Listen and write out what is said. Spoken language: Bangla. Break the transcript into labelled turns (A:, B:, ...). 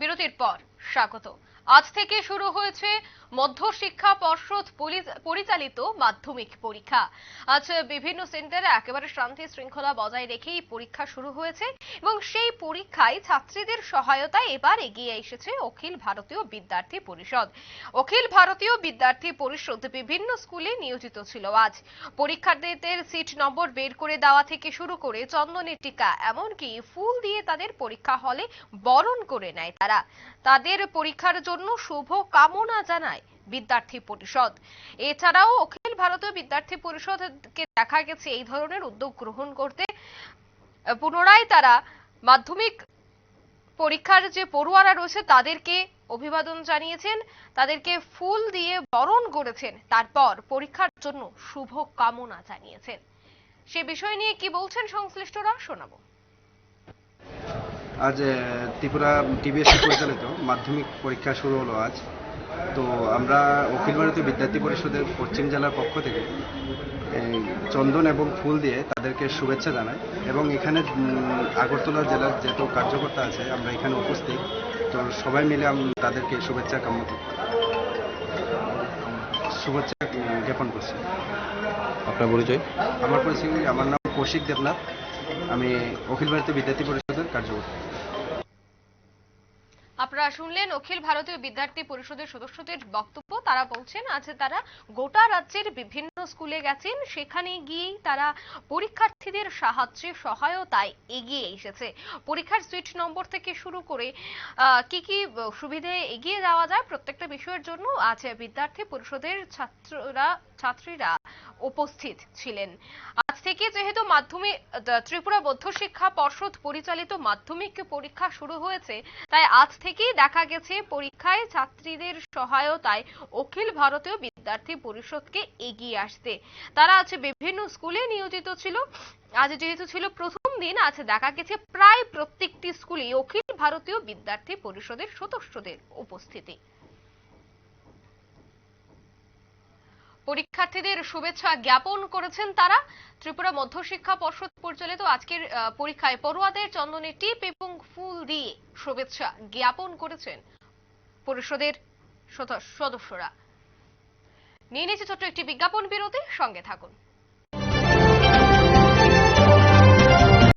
A: বিরতির পর স্বাগত। আজ থেকে শুরু হয়েছে মধ্যশিক্ষা পর্ষদ পরিচালিত মাধ্যমিক পরীক্ষা। আজ বিভিন্ন সেন্টারে একেবারে শান্তি শৃঙ্খলা বজায় রেখেই পরীক্ষা শুরু হয়েছে এবং সেই পরীক্ষায় ছাত্রীদের সহায়তায় এবার এগিয়ে এসেছে অখিল ভারতীয় বিদ্যার্থী পরিষদ। অখিল ভারতীয় বিদ্যার্থী পরিষদ বিভিন্ন স্কুলে নিয়োজিত ছিল আজ। পরীক্ষার্থীদের সিট নম্বর বের করে দেওয়া থেকে শুরু করে চন্দনের টিকা, এমনকি ফুল দিয়ে তাদের পরীক্ষা হলে বরণ করে নেয় তারা। তাদের পরীক্ষার জন্য শুভ কামনা জানায় বিদ্যার্থী পরিষদ। এছাড়াও অখিল ভারতীয় বিদ্যার্থী পরিষদকে দেখা গেছে এই ধরনের উদ্যোগ গ্রহণ করতে। পুনরায় তারা মাধ্যমিক পরীক্ষার যে পড়ুয়ারা রয়েছে, তাদেরকে অভিবাদন জানিয়েছেন, তাদেরকে ফুল দিয়ে বরণ করেছেন, তারপর পরীক্ষার জন্য শুভ কামনা জানিয়েছেন। সে বিষয় নিয়ে কি বলছেন সংশ্লিষ্টরা, শোনাবো।
B: আজ ত্রিপুরা টিবিএসসি পরিচালিত মাধ্যমিক পরীক্ষা শুরু হলো আজ। তো আমরা অখিল ভারতীয় বিদ্যার্থী পরিষদের পশ্চিম জেলার পক্ষ থেকে চন্দন এবং ফুল দিয়ে তাদেরকে শুভেচ্ছা জানাই। এবং এখানে আগরতলা জেলার যত কার্যকর্তা আছে আমরা এখানে উপস্থিত। তো সবাই মিলে আম- তাদেরকে শুভেচ্ছা কাম শুভেচ্ছা জ্ঞাপন করছি।
C: আপনার পরিচয়?
B: আমার পরিচয় আমার নাম কৌশিক দেবনাথ। আমি অখিল ভারতীয় বিদ্যার্থী পরিষদের কার্যকর্তা।
A: আপনারা শুনলেন অখিল ভারতীয় বিদ্যার্থী পরিষদের সদস্যদের বক্তব্য। তারা বলছেন, আজ তারা গোটা রাজ্যের বিভিন্ন স্কুলে গেছেন। সেখানে গিয়েই তারা পরীক্ষার্থীদের সাহায্যে, সহায়তায় এগিয়ে এসেছে। পরীক্ষার সুইট নম্বর থেকে শুরু করে কি কি সুবিধে এগিয়ে যাওয়া যায় প্রত্যেকটা বিষয়ের জন্য আজ বিদ্যার্থী পরিষদের ছাত্ররা, ছাত্রীরা উপস্থিত ছিলেন। আজ থেকে যেহেতু মাধ্যমিক ত্রিপুরা বৌদ্ধ শিক্ষা পর্ষদ পরিচালিত মাধ্যমিক পরীক্ষা শুরু হয়েছে, তাই আজ থেকেই দেখা গেছে পরীক্ষায় ছাত্রীদের সহায়তায় অখিল ভারতীয় বিদ্যার্থী পরিষদকে এগিয়ে আসতে। তারা আজ বিভিন্ন স্কুলে নিয়োজিত ছিল। আজ যেহেতু ছিল প্রথম দিন, আজ দেখা গেছে প্রায় প্রত্যেকটি স্কুলে অখিল ভারতীয় বিদ্যার্থী পরিষদের সদস্যদের উপস্থিতি। পরীক্ষার্থীদের শুভেচ্ছা জ্ঞাপন করেছেন তারা। ত্রিপুরা মধ্যশিক্ষা পর্ষদ পরিচালিত আজকের পরীক্ষায় পড়ুয়াদের চন্দনে টিপ এবং ফুল দিয়ে শুভেচ্ছা জ্ঞাপন করেছেন পরিষদের সদস্যরা। নিয়ে নিয়েছে ছোট্ট একটি বিজ্ঞাপন বিরতি, সঙ্গে থাকুন।